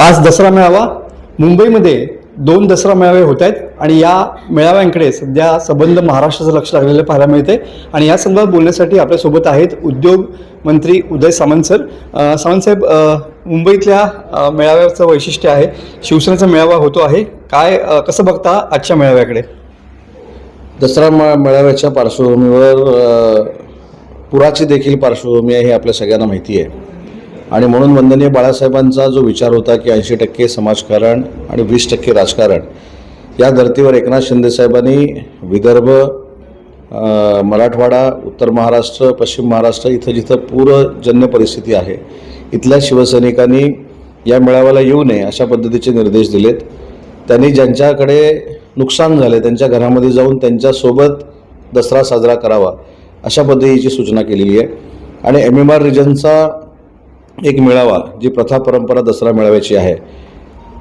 आज दसरा मेळावा. मुंबईमध्ये दोन दसरा मेळावे होत आहेत आणि या मेळाव्यांकडे सध्या संबंध महाराष्ट्राचं लक्ष लागलेलं पाहायला मिळते आणि या संदर्भात बोलण्यासाठी आपल्यासोबत आहेत उद्योग मंत्री उदय सामंत सर. सामंत साहेब मुंबईतल्या मेळाव्याचं वैशिष्ट्य आहे. शिवसेनेचा मेळावा होतो आहे. काय कसं बघता आजच्या मेळाव्याकडे? दसरा म मेळाव्याच्या पार्श्वभूमीवर पुराची देखील पार्श्वभूमी आहे हे आपल्या सगळ्यांना माहिती आहे. आणि म्हणून वंदनीय बाळासाहेबांचा जो विचार होता की ऐंशी टक्के समाजकारण आणि वीस टक्के राजकारण या धर्तीवर एकनाथ शिंदेसाहेबांनी विदर्भ मराठवाडा उत्तर महाराष्ट्र पश्चिम महाराष्ट्र इथं जिथं पूरजन्य परिस्थिती आहे इथल्या शिवसैनिकांनी या मेळाव्याला येऊ नये अशा पद्धतीचे निर्देश दिलेत. त्यांनी ज्यांच्याकडे नुकसान झाले त्यांच्या घरामध्ये जाऊन त्यांच्यासोबत दसरा साजरा करावा अशा पद्धतीची सूचना केलेली आहे. आणि एम एम आर रिजनचा एक मेळावा जी प्रथा परंपरा दसरा मेळाव्याची आहे.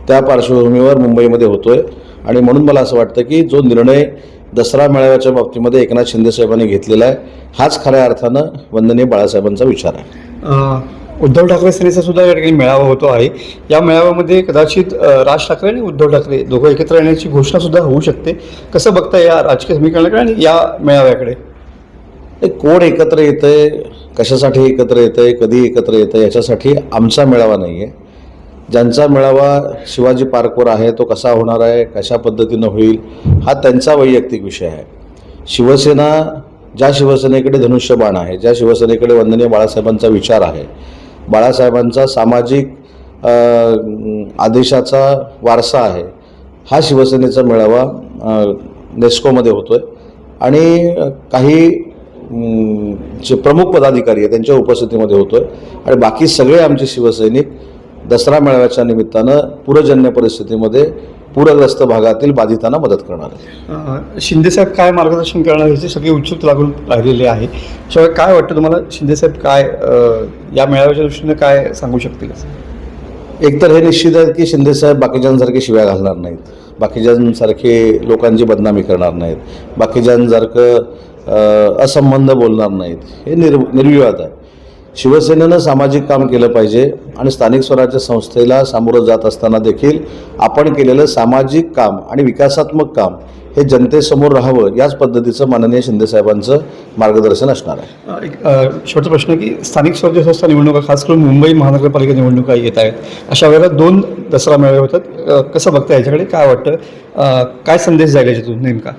त्या पार्श्वभूमीवर मुंबईमध्ये होतोय. आणि म्हणून मला असं वाटतं की जो निर्णय दसरा मेळाव्याच्या बाबतीमध्ये एकनाथ शिंदेसाहेबांनी घेतलेला आहे हाच खऱ्या अर्थानं वंदनीय बाळासाहेबांचा विचार आहे. उद्धव ठाकरे सेनेचा सुद्धा या ठिकाणी मेळावा होतो आहे. या मेळाव्यामध्ये कदाचित राज ठाकरे आणि उद्धव ठाकरे दोघं एकत्र येण्याची घोषणा सुद्धा होऊ शकते. कसं बघता या राजकीय समीकरणाकडे आणि या मेळाव्याकडे? कोण एकत्र येतंय कशासाठी एकत्र येतं आहे कधी एकत्र येतं याच्यासाठी आमचा मेळावा नाही आहे ज्यांचा मेळावा शिवाजी पार्कवर आहे तो कसा होणार आहे कशा पद्धतीनं होईल हा त्यांचा वैयक्तिक विषय आहे. शिवसेना ज्या शिवसेनेकडे धनुष्यबाण आहे ज्या शिवसेनेकडे वंदनीय बाळासाहेबांचा विचार आहे बाळासाहेबांचा सामाजिक आदेशाचा वारसा आहे हा शिवसेनेचा मेळावा नेस्कोमध्ये होतो आहे आणि काही जे प्रमुख पदाधिकारी आहे त्यांच्या उपस्थितीमध्ये होतो आहे आणि बाकी सगळे आमचे शिवसैनिक दसरा मेळाव्याच्या निमित्तानं पूरजन्य परिस्थितीमध्ये पूरग्रस्त भागातील बाधितांना मदत करणार आहे शिंदेसाहेब काय मार्गदर्शन करणार याची सगळी उत्सुक लागून राहिलेली आहे. शिवाय काय वाटतं तुम्हाला? शिंदेसाहेब काय या मेळाव्याच्या दृष्टीने काय सांगू शकतील? एकतर हे निश्चित आहे की शिंदेसाहेब बाकीच्यांसारखे शिव्या घालणार नाहीत. बाकीच्यांसारखे लोकांची बदनामी करणार नाहीत. बाकीच्यांसारखं असंबंध बोलणार नाहीत. हे निर् निर्विवाद आहे. शिवसेनेनं सामाजिक काम केलं पाहिजे आणि स्थानिक स्वराज्य संस्थेला सामोरं जात असताना देखील आपण केलेलं सामाजिक काम आणि विकासात्मक काम हे जनतेसमोर राहावं याच पद्धतीचं माननीय शिंदेसाहेबांचं मार्गदर्शन असणार आहे. एक छोटा शेवटचा प्रश्न की स्थानिक स्वराज्य संस्था निवडणुका खास करून मुंबई महानगरपालिका निवडणुका येत आहेत. अशा वेळेला दोन दसरा मेळावे होतात. कसं बघता याच्याकडे? काय वाटतं? काय संदेश जायला याच्यातून नेमका?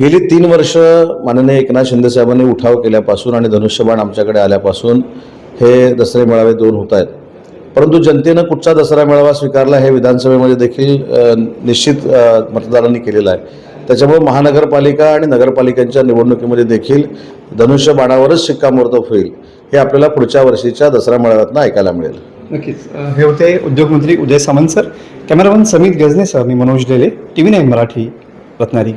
गेली तीन वर्ष माननीय एकनाथ शिंदेसाहेबांनी उठाव केल्यापासून आणि धनुष्यबाण आमच्याकडे आल्यापासून हे दसरे मेळावे दोन होत आहेत. परंतु जनतेनं कुठचा दसरा मेळावा स्वीकारला हे विधानसभेमध्ये देखील निश्चित मतदारांनी केलेलं आहे. त्याच्यामुळे महानगरपालिका आणि नगरपालिकांच्या निवडणुकीमध्ये देखील धनुष्यबाणावरच शिक्कामोर्तब होईल हे आपल्याला पुढच्या वर्षीच्या दसरा मेळाव्यातनं ऐकायला मिळेल. नक्कीच. हे होते उद्योगमंत्री उदय सामंत सर. कॅमेरामन समित गजनेसह मी Manoj Lele T V nine Marathi Ratnagiri.